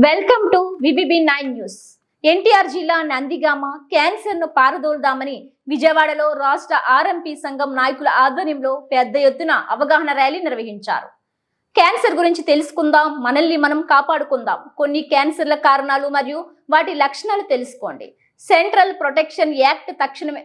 Welcome to VBB nine news. NTR జిల్లా నందిగామ క్యాన్సర్ను పారదోలుదామని విజయవాడలో రాష్ట్ర ఆర్ఎంపీ సంఘం నాయకుల ఆధ్వర్యంలో పెద్ద ఎత్తున అవగాహన ర్యాలీ నిర్వహించారు. క్యాన్సర్ గురించి తెలుసుకుందాం మనల్ని మనం కాపాడుకుందాం. కొన్ని క్యాన్సర్ల కారణాలు మరియు వాటి లక్షణాలు తెలుసుకోండి. సెంట్రల్ ప్రొటెక్షన్ యాక్ట్ తక్షణమే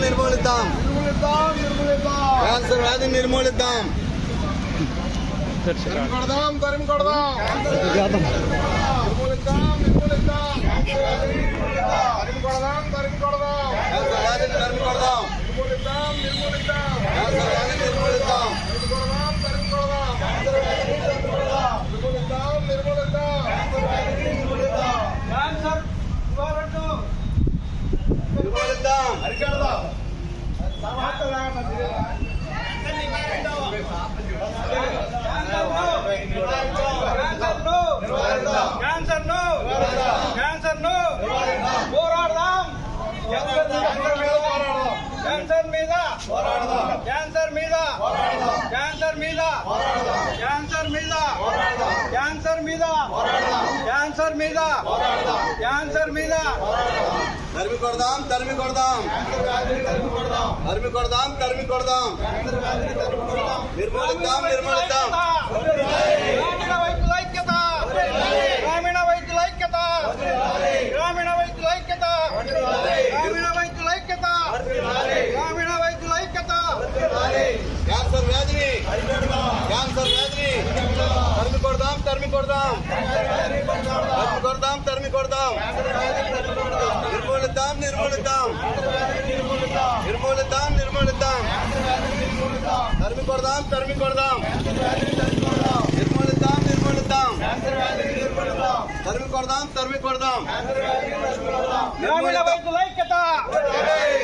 నిర్మూలిద్దాం క్యాన్సర్ వ్యాధిని నిర్మూలిద్దాం తరిమి కొడదాం తరిమి కొడదాం నిర్మూలిద్దాం నిర్మూలిద్దాం कैंसर मीद क्यासर मीद धर्मी को धर्मी को धर्मी को धर्मी को निर्मल निर्मल కొడదాం. తరిమి కొడదాం తరిమి కొడదాం. నిర్మూలిద్దాం నిర్మూలిద్దాం. నిర్మూలిద్దాం నిర్మూలిద్దాం. తరిమి కొడదాం తరిమి కొడదాం. నిర్మూలిద్దాం నిర్మూలిద్దాం. తరిమి కొడదాం తరిమి కొడదాం. గ్రామీణ వైద్యుల ఐక్యత!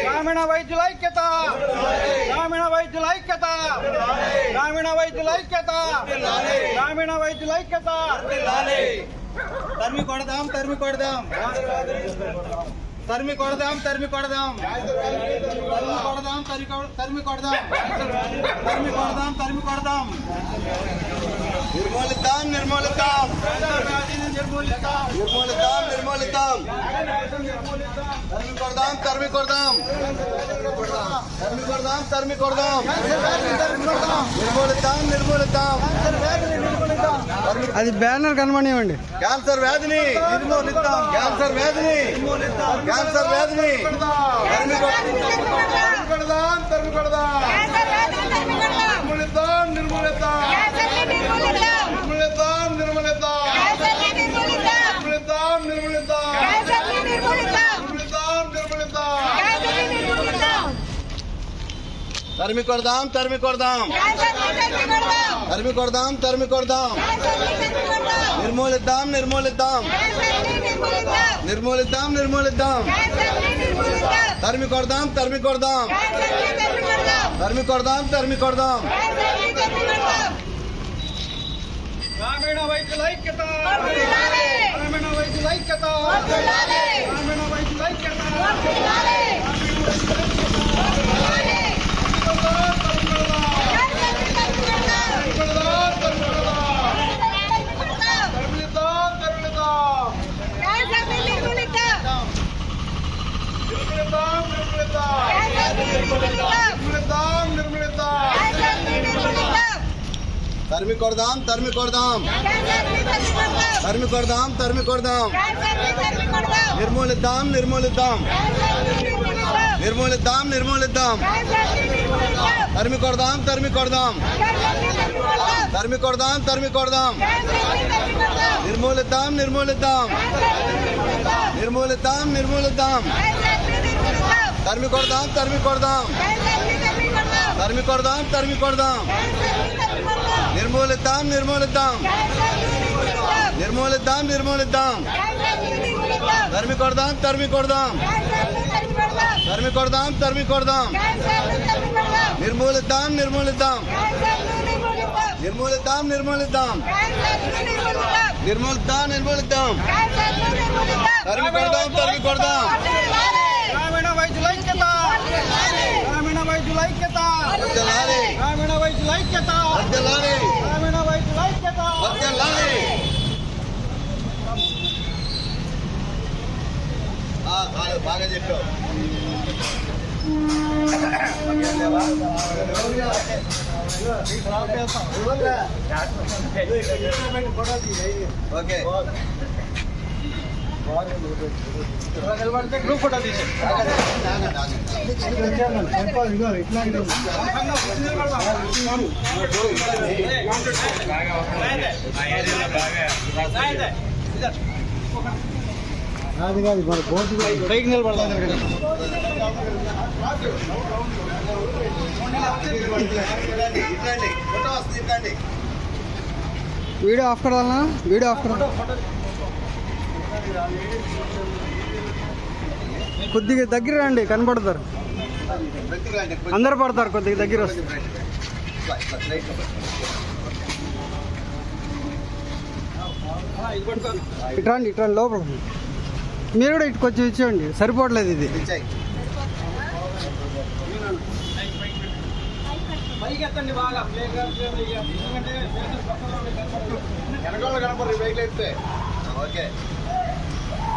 గ్రామీణ వైద్యుల ఐక్యత! గ్రామీణ వైద్యుల ఐక్యత! ఐక్యత! గ్రామీణ వైద్యుల ఐక్యత! తరిమి కొడదాం తరిమి కొడదాం! తరిమి కొడదాం తరిమి కొడదాం! తరిమి కొడదాం తరిమి కొడ- తరిమి కొడదాం! తరిమి కొడదాం తరిమి కొడదాం! నిర్మూలిద్దాం నిర్మూలిద్దాం! నిర్మూలిద్దాం నిర్మూలిద్దాం! తరిమి కొడదాం తరిమి కొడదాం! తరిమి కొడదాం తరిమి కొడదాం. నిర్మూలిద్దాం నిర్మూలిద్దాం. అది బ్యానర్ కనబడివ్వండి క్యాన్సర్ వ్యాధిని నిర్మూలిద్దాం. క్యాన్సర్ వ్యాధిని క్యాన్సర్ వ్యాధిని తరిమి కొడదాం. తరిమి కొడదాం. నిర్మూలిద్దాం నిర్మూలిద్దాం. నిర్మూలిద్దాం. धर्मी करदाम धर्मी करदाम धर्मी करदाम धर्मी करदाम निर्मूलित दाम निर्मूलित दाम निर्मूलित दाम निर्मूलित दाम धर्मी करदाम धर्मी करदाम धर्मी करदाम धर्मी करदाम ग्रामीण वैद्युलैक्यता ग्रामीण वैद्युलैक्यता तर्मी करदाम तर्मी करदाम निर्मूल दाम निर्मूल दाम निर्मूल दाम निर्मूल दाम तर्मी करदाम तर्मी करदाम निर्मूल दाम निर्मूल दाम निर्मूल दाम निर्मूल दाम తరిమి కొడదాం తరిమి కొడదాం తరిమి కొడదాం తరిమి కొడదాం నిర్మూలిద్దాం నిర్మూలిద్దాం నిర్మూలిద్దాం నిర్మూలిద్దాం తరిమి కొడదాం తరిమి కొడదాం తరిమి కొడదాం తరిమి కొడదాం నిర్మూలిద్దాం నిర్మూలిద్దాం నిర్మూలిద్దాం నిర్మూలిద్దాం నిర్మూలిద్దాం నిర్మూలిద్దాం తరిమి కొడదాం తరిమి కొడదాం గ్రామీణ వైద్యుల ఐక్యత గ్రామీణ వైద్యుల ఐక్యత వర్ధిల్లాలి గ్రామీణ వైద్యుల ఐక్యత వర్ధిల్లాలి గ్రామీణ వైద్యుల ఐక్యత వర్ధిల్లాలి ఆ, చాలు, బాగా చెప్పావు ఓకే గ్రూప్ ఫోటో అది కాదు మన బోర్డు బైక్ నిలబడదాం వీడియో ఆఫ్ కడాలనా వీడియో ఆఫ్ కడా కొద్దిగా దగ్గర రండి కనపడతారు. అందరు పడతారు కొద్దిగా దగ్గర వస్తుంది ఇట్లా, ఇట్లా, ఇట్రండి ఇట్రండి లోపల. మీరు కూడా ఇటు కొంచెం ఇచ్చేయండి సరిపోవట్లేదు ఇది. ఇచ్చేయ్. Okay.